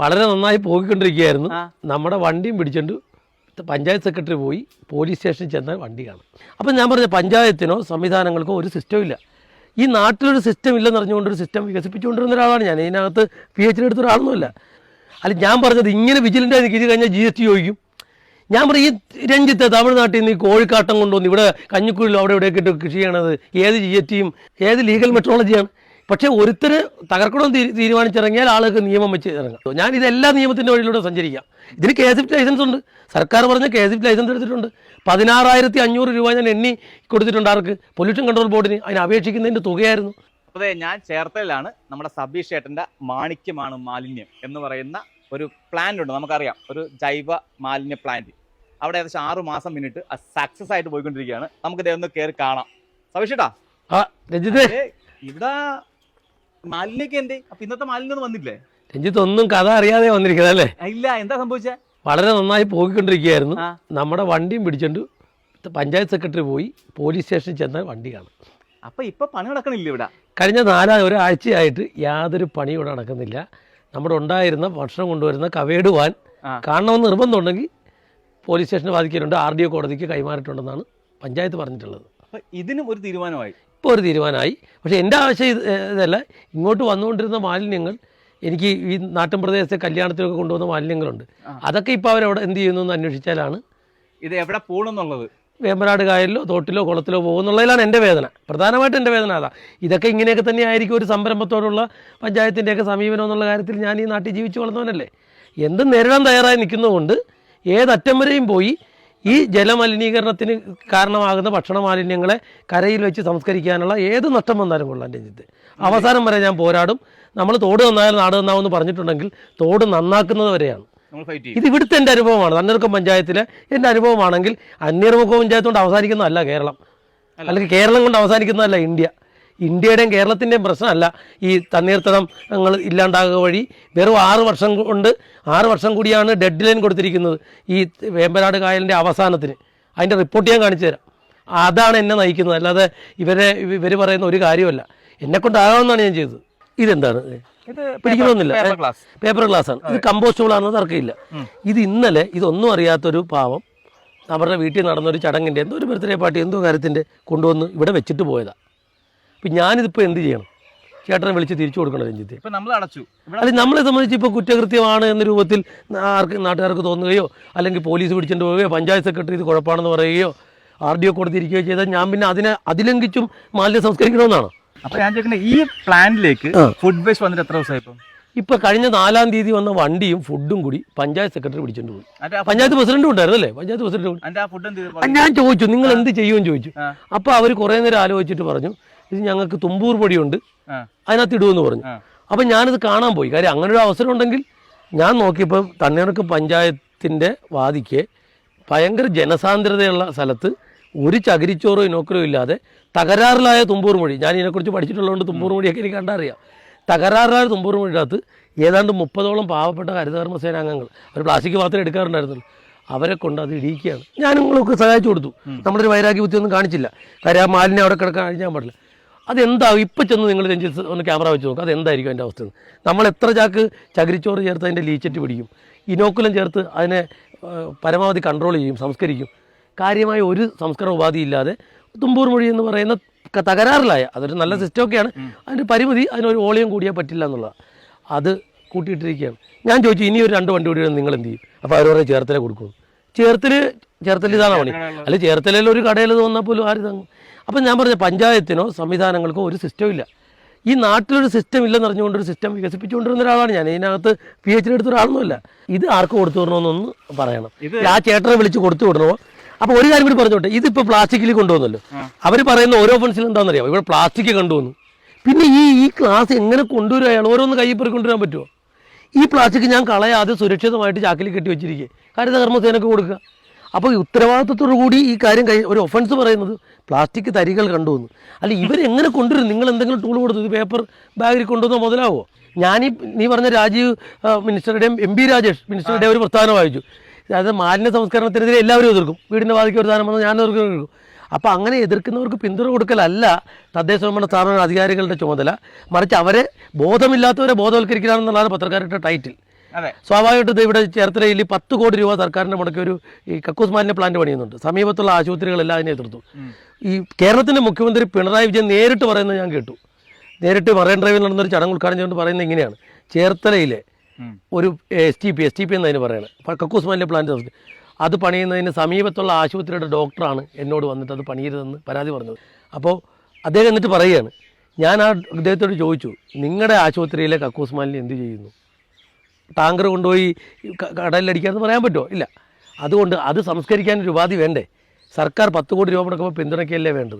വളരെ നന്നായി പോയിക്കൊണ്ടിരിക്കുകയായിരുന്നു നമ്മുടെ വണ്ടിയും പിടിച്ചുകൊണ്ട് പഞ്ചായത്ത് സെക്രട്ടറി പോയി പോലീസ് സ്റ്റേഷനിൽ ചെന്നാൽ വണ്ടി കാണും. അപ്പം ഞാൻ പറഞ്ഞ പഞ്ചായത്തിനോ സംവിധാനങ്ങൾക്കോ ഒരു സിസ്റ്റം ഇല്ല. ഈ നാട്ടിലൊരു സിസ്റ്റം ഇല്ലെന്ന് അറിഞ്ഞുകൊണ്ട് ഒരു സിസ്റ്റം വികസിപ്പിച്ചുകൊണ്ടിരുന്ന ഒരാളാണ് ഞാൻ. ഇതിനകത്ത് പി എച്ച് ഡി എടുത്ത ഒരാളൊന്നുമില്ല അല്ല ഞാൻ പറഞ്ഞത് ഇങ്ങനെ വിജിലന്റ് ആയി ഇത് കഴിഞ്ഞാൽ ജി എസ് ടി ചോദിക്കും. ഞാൻ പറയും ഈ രഞ്ജിത്ത് തമിഴ്നാട്ടിൽ നിന്ന് ഈ കോഴിക്കാട്ടം കൊണ്ടുവന്ന് ഇവിടെ കഞ്ഞിക്കുഴിലും അവിടെ ഇവിടെയൊക്കെ ഇട്ട് കൃഷി ചെയ്യണത് ഏത് ജി എസ് ടിയും ഏത് ലീഗൽ മെട്രോളജിയാണ് പക്ഷേ ഒരുത്തർ തകർക്കണമെന്ന് തീ- തീരുമാനിച്ചിറങ്ങിയാൽ ആളുകൾക്ക് നിയമം വെച്ച് ഇറങ്ങാം. ഞാൻ ഇതെല്ലാ നിയമത്തിന്റെ വഴിയിലൂടെ സഞ്ചരിക്കാം. ഇതിന് കെ എസ് എഫ് ലൈസൻസ് ഉണ്ട്. സർക്കാർ പറഞ്ഞ കെ എസ് എഫ് ലൈസൻസ് എടുത്തിട്ടുണ്ട്. പതിനാറായിരത്തി അഞ്ഞൂറ് രൂപ ഞാൻ എണ്ണി കൊടുത്തിട്ടുണ്ട് ആർക്ക്? പൊല്യൂഷൻ കൺട്രോൾ ബോർഡിന് അതിന് അപേക്ഷിക്കുന്നതിന്റെ തുകയായിരുന്നു. അതെ ഞാൻ ചേർത്തലാണ് നമ്മുടെ സബീഷ് ഏട്ടന്റെ മാണിക്യമാണ് മാലിന്യം എന്ന് പറയുന്ന ഒരു പ്ലാന്റ് ഉണ്ട്. നമുക്കറിയാം. ഒരു ജൈവ മാലിന്യ പ്ലാന്റ് അവിടെ ഏകദേശം ആറ് മാസം മിനിറ്റ് സക്സസ് ആയിട്ട് പോയിക്കൊണ്ടിരിക്കുകയാണ്. നമുക്ക് ഇതേ ഒന്ന് കയറി കാണാം. സബീഷ് ഏട്ടാ ഇവിടെ മാലിന്യൊക്കെ എന്തേ? അപ്പൊ ഇന്നത്തെ വന്നില്ലേ രഞ്ജിത്ത് ഒന്നും കഥ അറിയാതെ വന്നിരിക്കുന്നത് അല്ലേ? ഇല്ല എന്താ സംഭവിച്ചേ? വളരെ നന്നായി പോയിക്കൊണ്ടിരിക്കുകയായിരുന്നു നമ്മുടെ വണ്ടിയും പിടിച്ചുകൊണ്ട് പഞ്ചായത്ത് സെക്രട്ടറി പോയി പോലീസ് സ്റ്റേഷനിൽ ചെന്ന വണ്ടി കാണും. അപ്പൊ ഇപ്പൊ പണി നടക്കണില്ല ഇവിടെ? കഴിഞ്ഞ നാലാ ഒരാഴ്ചയായിട്ട് യാതൊരു പണിയും ഇവിടെ നടക്കുന്നില്ല. നമ്മുടെ ഉണ്ടായിരുന്ന ഭക്ഷണം കൊണ്ടുവരുന്ന കവേട് വാൻ. കാണണമെന്ന് നിർബന്ധമുണ്ടെങ്കിൽ പോലീസ് സ്റ്റേഷന് ബാധിക്കലുണ്ട് ആർ ഡി ഒ കോടതിക്ക് കൈമാറിയിട്ടുണ്ടെന്നാണ് പഞ്ചായത്ത് പറഞ്ഞിട്ടുള്ളത്. അപ്പൊ ഇതിനും ഒരു തീരുമാനമായി. ഇപ്പോൾ ഒരു തീരുമാനമായി. പക്ഷേ എന്റെ ആവശ്യം ഇത് ഇതല്ല. ഇങ്ങോട്ട് വന്നുകൊണ്ടിരുന്ന മാലിന്യങ്ങൾ എനിക്ക് ഈ നാട്ടിൻ പ്രദേശത്തെ കല്യാണത്തിലൊക്കെ കൊണ്ടുവന്ന മാലിന്യങ്ങളുണ്ട്. അതൊക്കെ ഇപ്പോൾ അവരവിടെ എന്ത് ചെയ്യുന്നു എന്ന് അന്വേഷിച്ചാലാണ് ഇത് എവിടെ പോകണമെന്നുള്ളത് വേമ്പനാട് കായലിലോ തോട്ടിലോ കുളത്തിലോ പോകുന്നുള്ളതിലാണ് എന്റെ വേദന. പ്രധാനമായിട്ട് എന്റെ വേദന അതാ. ഇതൊക്കെ ഇങ്ങനെയൊക്കെ തന്നെ ആയിരിക്കും ഒരു സംരംഭത്തോടുള്ള പഞ്ചായത്തിന്റെയൊക്കെ സമീപനം എന്നുള്ള കാര്യത്തിൽ ഞാൻ ഈ നാട്ടിൽ ജീവിച്ചു വളർന്നവനല്ലേ. എന്തും നേരിടാൻ തയ്യാറായി നിൽക്കുന്നതുകൊണ്ട് ഏതറ്റം വരെയും പോയി ഈ ജലമലിനീകരണത്തിന് കാരണമാകുന്ന ഭക്ഷണ മാലിന്യങ്ങളെ കരയിൽ വെച്ച് സംസ്കരിക്കാനുള്ള ഏത് നഷ്ടം വന്നാലും കൊള്ളാം രഞ്ജിത്ത്. അവസാനം വരെ ഞാൻ പോരാടും. നമ്മൾ തോട് നന്നായാൽ നാട് നന്നാവുമെന്ന് പറഞ്ഞിട്ടുണ്ടെങ്കിൽ തോട് നന്നാക്കുന്നത് വരെയാണ്. ഇത് ഇവിടുത്തെ എന്റെ അനുഭവമാണ്. തണ്ണീർക്കം പഞ്ചായത്തിലെ എന്റെ അനുഭവമാണെങ്കിൽ അന്യർമുഖ പഞ്ചായത്ത് കൊണ്ട് അവസാനിക്കുന്നതല്ല കേരളം. അല്ലെങ്കിൽ കേരളം കൊണ്ട് അവസാനിക്കുന്നതല്ല ഇന്ത്യ. ഇന്ത്യയുടെയും കേരളത്തിന്റെയും പ്രശ്നമല്ല. ഈ തണ്ണീർത്തടങ്ങൾ ഇല്ലാണ്ടാകുക വഴി വെറും ആറ് വർഷം കൊണ്ട് ആറ് വർഷം കൂടിയാണ് ഡെഡ് ലൈൻ കൊടുത്തിരിക്കുന്നത്. ഈ വേമ്പനാട് കായലിന്റെ അവസാനത്തിന്. അതിന്റെ റിപ്പോർട്ട് ഞാൻ കാണിച്ചു തരാം. അതാണ് എന്നെ നയിക്കുന്നത്. അല്ലാതെ ഇവരെ ഇവർ പറയുന്ന ഒരു കാര്യമല്ല എന്നെക്കൊണ്ടാകാമെന്നാണ് ഞാൻ ചെയ്തത്. ഇതെന്താണ്? ഇത് പിടിക്കണമെന്നില്ല. പേപ്പർ ഗ്ലാസ് ഗ്ലാസ് ആണ്. ഇത് കമ്പോസ്റ്റബിൾ ആണെന്ന് തർക്കമില്ല. ഇത് ഇന്നലെ ഇതൊന്നും അറിയാത്തൊരു പാവം അവരുടെ വീട്ടിൽ നടന്നൊരു ചടങ്ങിന്റെ എന്തോ ഒരു ബർത്ത്ഡേ പാർട്ടി എന്തോ കാര്യത്തിന്റെ കൊണ്ടുവന്ന് ഇവിടെ വെച്ചിട്ട് പോയതാണ് അപ്പം ഞാനിതിപ്പോൾ എന്ത് ചെയ്യണം? ചേട്ടനെ വിളിച്ച് തിരിച്ചു കൊടുക്കണം രഞ്ജിത്ത്? ഇപ്പൊ നമ്മൾ അടച്ചു. അല്ലെങ്കിൽ നമ്മളെ സംബന്ധിച്ച് ഇപ്പോൾ കുറ്റകൃത്യമാണ് എന്ന രൂപത്തിൽ ആർക്ക് നാട്ടുകാർക്ക് തോന്നുകയോ അല്ലെങ്കിൽ പോലീസ് പിടിച്ചിട്ട് പോവുകയോ പഞ്ചായത്ത് സെക്രട്ടറി ഇത് കുഴപ്പമാണെന്ന് പറയുകയോ ആർ ഡി ഒ കൊടുത്തിരിക്കുകയോ ചെയ്താൽ ഞാൻ പിന്നെ അതിനെ അതിലംഘിച്ചും മാലിന്യം സംസ്കരിക്കണമെന്നാണ്? അപ്പൊ ഞാൻ ചോദിക്കുന്നത് ഈ പ്ലാനിലേക്ക് ഫുഡ് വേസ്റ്റ് വന്നിട്ട് എത്ര ദിവസമായി ഇപ്പം? ഇപ്പോൾ കഴിഞ്ഞ നാലാം തീയതി വന്ന വണ്ടിയും ഫുഡും കൂടി പഞ്ചായത്ത് സെക്രട്ടറി പിടിച്ചിട്ട് പോയി. പഞ്ചായത്ത് പ്രസിഡന്റും ഉണ്ടായിരുന്നു അല്ലേ? പഞ്ചായത്ത് പ്രസിഡന്റ്. ഞാൻ ചോദിച്ചു നിങ്ങൾ എന്ത് ചെയ്യുമെന്ന് ചോദിച്ചു. അപ്പൊ അപ്പോൾ അവർ കുറേ നേരം ആലോചിച്ചിട്ട് പറഞ്ഞു ഇത് ഞങ്ങൾക്ക് തുമ്പൂർ പൊടിയുണ്ട്. അതിനകത്ത് ഇടുമെന്ന് പറഞ്ഞു. അപ്പം ഞാനിത് കാണാൻ പോയി. കാര്യം അങ്ങനെ ഒരു അവസരം ഉണ്ടെങ്കിൽ ഞാൻ നോക്കിയപ്പോൾ തണ്ണീർക്ക് പഞ്ചായത്തിന്റെ വാദിക്ക് ഭയങ്കര ജനസാന്ദ്രതയുള്ള സ്ഥലത്ത് ഒരു ചകിരിച്ചോറോ ഇനോക്കറോ ഇല്ലാതെ തകരാറിലായ തുമ്പൂർ മൊഴി ഞാൻ ഇതിനെക്കുറിച്ച് പഠിച്ചിട്ടുള്ളതുകൊണ്ട് തുമ്പൂർ മൊഴിയൊക്കെ എനിക്ക് കണ്ടറിയാം. തകരാറിലായ തുമ്പൂർ മൊഴിക്കകത്ത് ഏതാണ്ട് മുപ്പതോളം പാവപ്പെട്ട ഹരിതകർമ്മ സേനാംഗങ്ങൾ അവർ പ്ലാസ്റ്റിക് മാത്രമേ എടുക്കാറുണ്ടായിരുന്നുള്ളൂ അവരെ കൊണ്ട് അത് ഇടിയിക്കുകയാണ്. ഞാൻ നിങ്ങൾക്ക് സഹായിച്ചു കൊടുത്തു. നമ്മളൊരു വൈരാഗ്യ ബുദ്ധി ഒന്നും കാണിച്ചില്ല. കാര്യം ആ മാലിന്യം അവിടെ കിടക്കാൻ അഴിഞ്ഞാൻ പാടില്ല. അതെന്താവും ഇപ്പം ചെന്ന് നിങ്ങൾ രഞ്ജിത്ത് ഒന്ന് ക്യാമറ വെച്ച് നോക്കുക അതെന്തായിരിക്കും അതിന്റെ അവസ്ഥ നമ്മൾ എത്ര ചാക്ക് ചകിരിച്ചോറ് ചേർത്ത് അതിന്റെ ലീച്ചറ്റ് പിടിക്കും. ഇനോക്കുലം ചേർത്ത് അതിനെ പരമാവധി കൺട്രോൾ ചെയ്യും സംസ്കരിക്കും. കാര്യമായ ഒരു സംസ്കരണ ഉപാധി ഇല്ലാതെ തുമ്പൂർ മൊഴി എന്ന് പറയുന്ന തകരാറിലായ അതൊരു നല്ല സിസ്റ്റം സിസ്റ്റമൊക്കെയാണ് അതിന്റെ പരിമിതി അതിനൊരു ഓളിയം കൂടിയാൽ പറ്റില്ല എന്നുള്ളതാണ് അത് കൂട്ടിയിട്ടിരിക്കുകയാണ്. ഞാൻ ചോദിച്ചു ഇനി ഒരു രണ്ട് വണ്ടി കൂടി നിങ്ങൾ എന്ത് ചെയ്യും? അപ്പോൾ അവരോട് ചേർത്തല കൊടുക്കും ചേർത്തൽ ചേർത്തൽ ഇതാണ് പണി? അല്ല ചേർത്തലയിൽ ഒരു കടയിൽ വന്നാൽ പോലും ആര് തങ്ങും അപ്പം ഞാൻ പറഞ്ഞ പഞ്ചായത്തിനോ സംവിധാനങ്ങൾക്കോ ഒരു സിസ്റ്റം ഇല്ല. ഈ നാട്ടിലൊരു സിസ്റ്റം ഇല്ലെന്ന് അറിഞ്ഞുകൊണ്ട് ഒരു സിസ്റ്റം വികസിപ്പിച്ചുകൊണ്ടിരുന്ന ഒരാളാണ് ഞാൻ. ഇതിനകത്ത് പി എച്ച് ഡി എടുത്ത ഒരാളൊന്നുമില്ല ഇത് ആർക്ക് കൊടുത്തു വിടണമെന്നൊന്ന് പറയണം. ഇത് ആ ചേട്ടനെ വിളിച്ച് കൊടുത്തു വിടണമോ അപ്പോൾ ഒരു കാര്യം കൂടി പറഞ്ഞോട്ടെ. ഇതിപ്പോൾ പ്ലാസ്റ്റിക്കിൽ കൊണ്ടുവന്നല്ലോ. അവർ പറയുന്ന ഓരോ ഫൺസിൽ എന്താണെന്നറിയാം ഇവിടെ പ്ലാസ്റ്റിക് കൊണ്ടുവന്നു പിന്നെ ഈ ഈ ക്ലാസ് എങ്ങനെ കൊണ്ടുവരും? അയാൾ ഓരോന്ന് കയ്യിൽ പെറി കൊണ്ടുവരാൻ പറ്റുമോ ഈ പ്ലാസ്റ്റിക് ഞാൻ കളയാതെ സുരക്ഷിതമായിട്ട് ചാക്കിൽ കെട്ടി വെച്ചിരിക്കുക ഹരിതകർമ്മസേനക്ക് കൊടുക്കുക. അപ്പോൾ ഈ ഉത്തരവാദിത്തത്തോടു കൂടി ഈ കാര്യം കഴി ഒരു ഒഫൻസ് പറയുന്നത് പ്ലാസ്റ്റിക് തരികൾ കണ്ടുവന്നു അല്ല ഇവരെങ്ങനെ കൊണ്ടുവരും നിങ്ങൾ എന്തെങ്കിലും ടൂൾ കൊടുത്തു? ഇത് പേപ്പർ ബാഗിൽ കൊണ്ടുവന്നോ മുതലാവോ? ഞാനീ നീ പറഞ്ഞ രാജീവ് മിനിസ്റ്ററുടെയും എം പി രാജേഷ് മിനിസ്റ്ററുടെ ഒരു പ്രസ്ഥാനം വായിച്ചു. അതായത് മാലിന്യ സംസ്കരണത്തിനെതിരെ എല്ലാവരും എതിർക്കും. വീടിന്റെ വാതിക്ക് ഒരു വന്നാൽ ഞാൻ എതിർക്കും. അപ്പോൾ അങ്ങനെ എതിർക്കുന്നവർക്ക് പിന്തുണ കൊടുക്കലല്ല തദ്ദേശ ഭരണ സ്ഥാപന അധികാരികളുടെ ചുമതല. മറിച്ച് അവരെ ബോധമില്ലാത്തവരെ ബോധവൽക്കരിക്കലാണെന്നുള്ളതാണ് പത്രക്കാരുടെ ടൈറ്റിൽ സ്വാഭാവികമായിട്ടും ഇവിടെ ചേർത്തലയിൽ പത്ത് കോടി രൂപ സർക്കാരിന്റെ മുടക്കി ഒരു ഈ കക്കൂസ്മാലിന്റെ പ്ലാന്റ് പണിയുന്നുണ്ട്. സമീപത്തുള്ള ആശുപത്രികളെല്ലാം അതിനെ എതിർത്തു. ഈ കേരളത്തിന്റെ മുഖ്യമന്ത്രി പിണറായി വിജയൻ നേരിട്ട് പറയുന്നത് ഞാൻ കേട്ടു. നേരിട്ട് മറൈൻ ഡ്രൈവിൽ നടന്നൊരു ചടങ്ങ് ഉദ്ഘാടനം ചെയ്തുകൊണ്ട് പറയുന്നത് ഇങ്ങനെയാണ്. ചേർത്തലയിലെ ഒരു S T P S T P എന്നതിന് പറയണത് കക്കൂസ്മാലിന്റെ കക്കൂസ് പ്ലാന്റ് അത് പണിയുന്നതിന് സമീപത്തുള്ള ആശുപത്രിയുടെ ഡോക്ടറാണ് എന്നോട് വന്നിട്ട് അത് പണിയരുതെന്ന് പരാതി പറഞ്ഞത്. അപ്പോൾ അദ്ദേഹം എന്നിട്ട് പറയുകയാണ് ഞാൻ ആ അദ്ദേഹത്തോട് ചോദിച്ചു നിങ്ങളുടെ ആശുപത്രിയിലെ കക്കൂസ് മാലിന്യം എന്ത് ചെയ്യുന്നു? ടാങ്കർ കൊണ്ടുപോയി കടലിലടിക്കാമെന്ന് പറയാൻ പറ്റുമോ? ഇല്ല. അതുകൊണ്ട് അത് സംസ്കരിക്കാൻ ഒരു ഉപാധി വേണ്ടേ? സർക്കാർ പത്ത് കോടി രൂപ മുടക്കുമ്പോൾ പിന്തുണയ്ക്കല്ലേ വേണ്ടത്?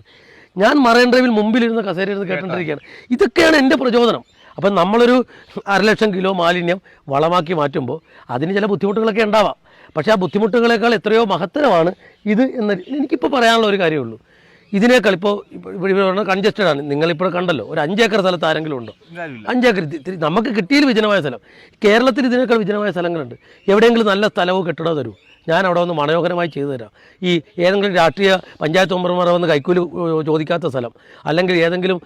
ഞാൻ മറൈൻ ഡ്രൈവിൽ മുമ്പിലിരുന്ന് കസേരയിരുന്ന് കേട്ടോണ്ടിരിക്കുകയാണ്. ഇതൊക്കെയാണ് എന്റെ പ്രചോദനം. അപ്പം നമ്മളൊരു അരലക്ഷം കിലോ മാലിന്യം വളമാക്കി മാറ്റുമ്പോൾ അതിന് ചില ബുദ്ധിമുട്ടുകളൊക്കെ ഉണ്ടാവാം. പക്ഷേ ആ ബുദ്ധിമുട്ടുകളേക്കാൾ എത്രയോ മഹത്തരമാണ് ഇത് എന്ന് എനിക്കിപ്പോൾ പറയാനുള്ള ഒരു കാര്യമുള്ളൂ. ഇതിനേക്കാൾ ഇപ്പോൾ ഇവിടെ കൺജസ്റ്റഡ് ആണ്. നിങ്ങളിപ്പോൾ കണ്ടല്ലോ ഒരു അഞ്ചേക്കർ സ്ഥലത്ത് ആരെങ്കിലും ഉണ്ടോ. അഞ്ചേക്കർ നമുക്ക് കിട്ടിയതിൽ വിജനമായ സ്ഥലം. കേരളത്തിൽ ഇതിനേക്കാൾ വിജനമായ സ്ഥലങ്ങളുണ്ട്. എവിടെയെങ്കിലും നല്ല സ്ഥലമോ കെട്ടിടമോ തരൂ. ഞാൻ അവിടെ വന്ന് മനോഹരമായി ചെയ്തു തരാം. ഈ ഏതെങ്കിലും രാഷ്ട്രീയ പഞ്ചായത്ത് മെമ്പർമാർ വന്ന് കൈക്കൂലി ചോദിക്കാത്ത സ്ഥലം. അല്ലെങ്കിൽ ഏതെങ്കിലും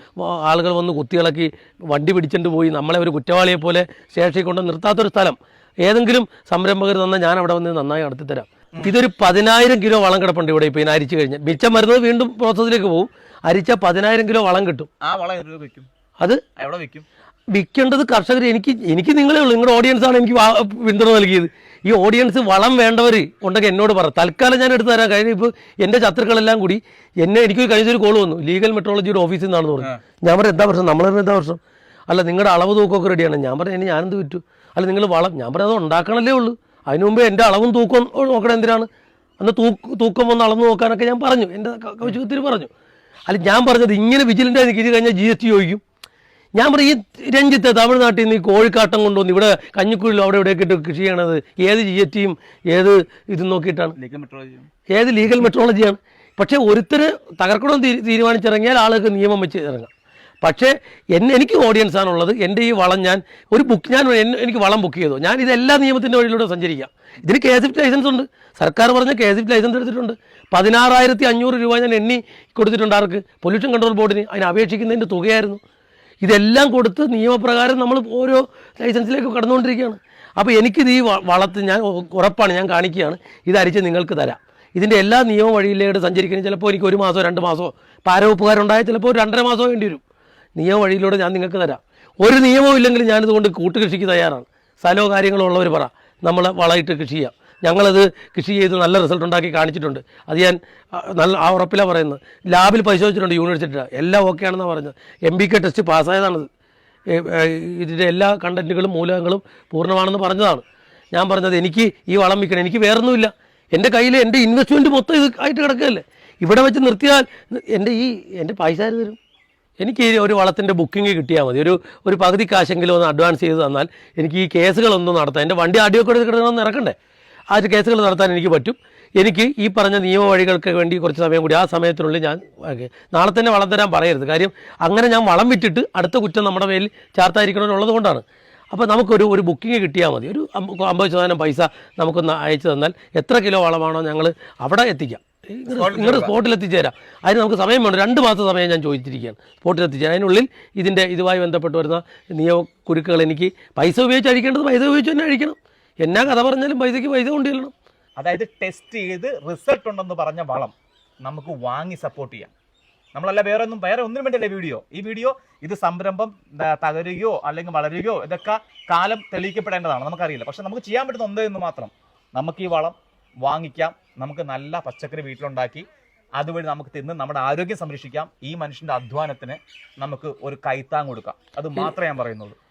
ആളുകൾ വന്ന് കുത്തിയിളക്കി വണ്ടി പിടിച്ചിട്ട് പോയി നമ്മളെ ഒരു കുറ്റവാളിയെ പോലെ സ്റ്റേഷനിൽ കൊണ്ട് നിർത്താത്തൊരു സ്ഥലം. ഏതെങ്കിലും സംരംഭകർ തന്നാൽ ഞാൻ അവിടെ വന്ന് നന്നായി നടത്തി തരാം. ഇതൊരു പതിനായിരം കിലോ വളം കിടപ്പുണ്ട് ഇവിടെ ഇപ്പൊ ഇതിനെ അരിച്ചു കഴിഞ്ഞാൽ മിച്ചം വരുന്നത് വീണ്ടും പ്രോസസ്സിലേക്ക് പോകും അരിച്ച പതിനായിരം കിലോ വളം കിട്ടും. ആ വളം എവിടെ വെക്കും? അത് എവിടെ വെക്കും? വിൽക്കേണ്ടത് കർഷകർ എനിക്ക് എനിക്ക് നിങ്ങളേ ഉള്ളൂ. നിങ്ങളുടെ ഓഡിയൻസ് ആണ് എനിക്ക് പിന്തുണ നൽകിയത്. ഈ ഓഡിയൻസ് വളം വേണ്ടവർ ഉണ്ടെങ്കിൽ എന്നോട് പറ. തൽക്കാലം ഞാൻ എടുത്തു തരാം. കഴിഞ്ഞ ഇപ്പോൾ എന്റെ ശത്രുക്കളെല്ലാം കൂടി എന്നെ എനിക്ക് കഴിഞ്ഞൊരു കോൾ വന്നു. ലീഗൽ മെട്രോളജിയുടെ ഓഫീസിൽ നിന്നാണെന്ന് പറഞ്ഞു ഞാൻ പറഞ്ഞു എന്താ പ്രശ്നം? നമ്മൾ എന്താ പ്രശ്നം? അല്ല നിങ്ങളുടെ അളവ് തൂക്കമൊക്കെ റെഡിയാണ് ഞാൻ പറഞ്ഞു ഇനി ഞാനെന്ത് വിറ്റു? അല്ല നിങ്ങൾ വളം ഞാൻ പറഞ്ഞു അത് ഉണ്ടാക്കണല്ലേ ഉള്ളൂ. അതിനു മുമ്പ് എന്റെ അളവും തൂക്കം നോക്കണം എന്തിനാണ്? അന്ന് തൂക്ക് തൂക്കം ഒന്ന് അളന്ന് നോക്കാനൊക്കെ ഞാൻ പറഞ്ഞു. എന്റെ കൗശലത്തിൽ പറഞ്ഞു. അല്ല ഞാൻ പറഞ്ഞത് ഇങ്ങനെ വിജിലന്റ് ഇത് കഴിഞ്ഞാൽ ജി എസ് ടി ചോദിക്കും. ഞാൻ പറയും ഈ രഞ്ജിത്ത് തമിഴ്നാട്ടിൽ നിന്ന് ഈ കോഴിക്കാട്ടം കൊണ്ടുവന്ന് ഇവിടെ കഞ്ഞിക്കുഴിലും അവിടെ ഇവിടെയൊക്കെ ഇട്ട് കൃഷി ചെയ്യണത് ഏത് ജി എസ് ടിയും ഏത് ഇതും നോക്കിയിട്ടാണ്? ഏത് ലീഗൽ മെട്രോളജിയാണ് പക്ഷേ ഒരുത്തര് തകർക്കണം തീരുമാനിച്ചിറങ്ങിയാൽ ആളുകൾക്ക് നിയമം വെച്ച് ഇറങ്ങാം. പക്ഷേ എന്നെ എനിക്ക് ഓഡിയൻസ് ആണുള്ളത്. എന്റെ ഈ വളം ഞാൻ ഒരു ബുക്ക് ഞാൻ എനിക്ക് വളം ബുക്ക് ചെയ്തു. ഞാൻ ഇത് എല്ലാ നിയമത്തിന്റെ വഴിയിലൂടെ സഞ്ചരിക്കാം. ഇതിന് കെ എസ് ലൈസൻസ് ഉണ്ട്. സർക്കാർ പറഞ്ഞ കെ എസ് ലൈസൻസ് എടുത്തിട്ടുണ്ട്. പതിനാറായിരത്തി അഞ്ഞൂറ് രൂപ ഞാൻ എണ്ണി കൊടുത്തിട്ടുണ്ട് ആർക്ക്? പൊല്യൂഷൻ കൺട്രോൾ ബോർഡിന് അതിന് അപേക്ഷിക്കുന്നതിന്റെ തുകയായിരുന്നു. ഇതെല്ലാം കൊടുത്ത് നിയമപ്രകാരം നമ്മൾ ഓരോ ലൈസൻസിലേക്ക് കടന്നുകൊണ്ടിരിക്കുകയാണ്. അപ്പോൾ എനിക്കിത് ഈ വളത്ത് ഞാൻ ഉറപ്പാണ് ഞാൻ കാണിക്കുകയാണ്. ഇത് നിങ്ങൾക്ക് തരാം. ഇതിന്റെ എല്ലാ നിയമ വഴിയിലേക്ക് സഞ്ചരിക്കണം ചിലപ്പോൾ എനിക്ക് ഒരു മാസമോ രണ്ട് മാസമോ പാരോപ്പുകാരുണ്ടായാൽ ചിലപ്പോൾ രണ്ടര മാസമോ വേണ്ടി വരും. നിയമ വഴിയിലൂടെ ഞാൻ നിങ്ങൾക്ക് തരാം. ഒരു നിയമവും ഇല്ലെങ്കിലും ഞാനിതുകൊണ്ട് കൂട്ടുകൃഷിക്ക് തയ്യാറാണ്. സ്ഥലമോ കാര്യങ്ങളോ ഉള്ളവർ പറ. നമ്മൾ വളയിട്ട് കൃഷി ചെയ്യാം. ഞങ്ങളത് കൃഷി ചെയ്ത് നല്ല റിസൾട്ട് ഉണ്ടാക്കി കാണിച്ചിട്ടുണ്ട്. അത് ഞാൻ നല്ല ആ ഉറപ്പിലാണ് പറയുന്നത്. ലാബിൽ പരിശോധിച്ചിട്ടുണ്ട് യൂണിവേഴ്സിറ്റിയുടെ എല്ലാം ഓക്കെ ആണെന്നാണ് പറഞ്ഞത് എം ബി കെ ടെസ്റ്റ് പാസ്സായതാണത്. ഇതിന്റെ എല്ലാ കണ്ടന്റുകളും മൂലകങ്ങളും പൂർണമാണെന്ന് പറഞ്ഞതാണ്. ഞാൻ പറഞ്ഞത് എനിക്ക് ഈ വളം വിൽക്കണം. എനിക്ക് വേറൊന്നുമില്ല. എന്റെ കയ്യിൽ എന്റെ ഇൻവെസ്റ്റ്മെന്റ് മൊത്തം ഇത് ആയിട്ട് കിടക്കുകയല്ലേ? ഇവിടെ വെച്ച് നിർത്തിയാൽ എന്റെ ഈ എന്റെ പൈസ തരും? എനിക്ക് ഒരു വളത്തിന്റെ ബുക്കിംഗ് കിട്ടിയാൽ മതി. ഒരു ഒരു പകുതി കാശെങ്കിലും ഒന്ന് അഡ്വാൻസ് ചെയ്ത് തന്നാൽ എനിക്ക് ഈ കേസുകളൊന്നും നടത്താം എന്റെ വണ്ടി എടുത്ത് കിടക്കണമെന്ന് ഇറക്കണ്ടേ ആ കേസുകൾ നടത്താൻ എനിക്ക് പറ്റും. എനിക്ക് ഈ പറഞ്ഞ നിയമ വഴികൾക്ക് വേണ്ടി കുറച്ച് സമയം കൂടി ആ സമയത്തിനുള്ളിൽ ഞാൻ നാളെ തന്നെ വളം തരാൻ പറയരുത്. കാര്യം അങ്ങനെ ഞാൻ വളം വിറ്റിട്ട് അടുത്ത കുറ്റം നമ്മുടെ മേലിൽ ചാർത്തായിരിക്കണമെന്നുള്ളത് കൊണ്ടാണ്. അപ്പോൾ നമുക്കൊരു ഒരു ബുക്കിംഗ് കിട്ടിയാൽ മതി. ഒരു അമ്പ- അമ്പത് ശതമാനം പൈസ നമുക്കൊന്ന് അയച്ചു തന്നാൽ എത്ര കിലോ വളമാണോ ഞങ്ങൾ അവിടെ എത്തിക്കാം. നിങ്ങളുടെ സ്പോട്ടിൽ എത്തിച്ചേരാം അതിന് നമുക്ക് സമയം വേണം. രണ്ട് മാസം സമയം ഞാൻ ചോദിച്ചിരിക്കുകയാണ്. സ്പോട്ടിൽ എത്തിച്ചേരാം അതിനുള്ളിൽ ഇതിന്റെ ഇതുമായി ബന്ധപ്പെട്ട് വരുന്ന നിയമ കുരുക്കുകൾ എനിക്ക് പൈസ ഉപയോഗിച്ച് അഴിക്കേണ്ടത് പൈസ ഉപയോഗിച്ച് തന്നെ അഴിക്കണം. എന്നാ കഥ പറഞ്ഞാലും പൈസയ്ക്ക് പൈസ കൊണ്ടുവരണം അതായത് ടെസ്റ്റ് ചെയ്ത് റിസൾട്ട് ഉണ്ടെന്ന് പറഞ്ഞ വളം നമുക്ക് വാങ്ങി സപ്പോർട്ട് ചെയ്യാം. നമ്മളല്ല വേറെ ഒന്നും വേറെ ഒന്നിനും വേണ്ടിയല്ല വീഡിയോ. ഈ വീഡിയോ ഇത് സംരംഭം തകരുകയോ അല്ലെങ്കിൽ വളരുകയോ ഇതൊക്കെ കാലം തെളിയിക്കപ്പെടേണ്ടതാണ്. നമുക്കറിയില്ല. പക്ഷെ നമുക്ക് ചെയ്യാൻ പറ്റുന്ന ഒന്ന് എന്ന് മാത്രം നമുക്ക് ഈ വളം വാങ്ങിക്കാം. നമുക്ക് നല്ല പച്ചക്കറി വീട്ടിലുണ്ടാക്കി. അതുവഴി നമുക്ക് തിന്ന് നമ്മുടെ ആരോഗ്യം സംരക്ഷിക്കാം. ഈ മനുഷ്യന്റെ അധ്വാനത്തിന് നമുക്ക് ഒരു കൈത്താങ് കൊടുക്കാം. അത് മാത്രമേ ഞാൻ പറയുന്നുള്ളൂ.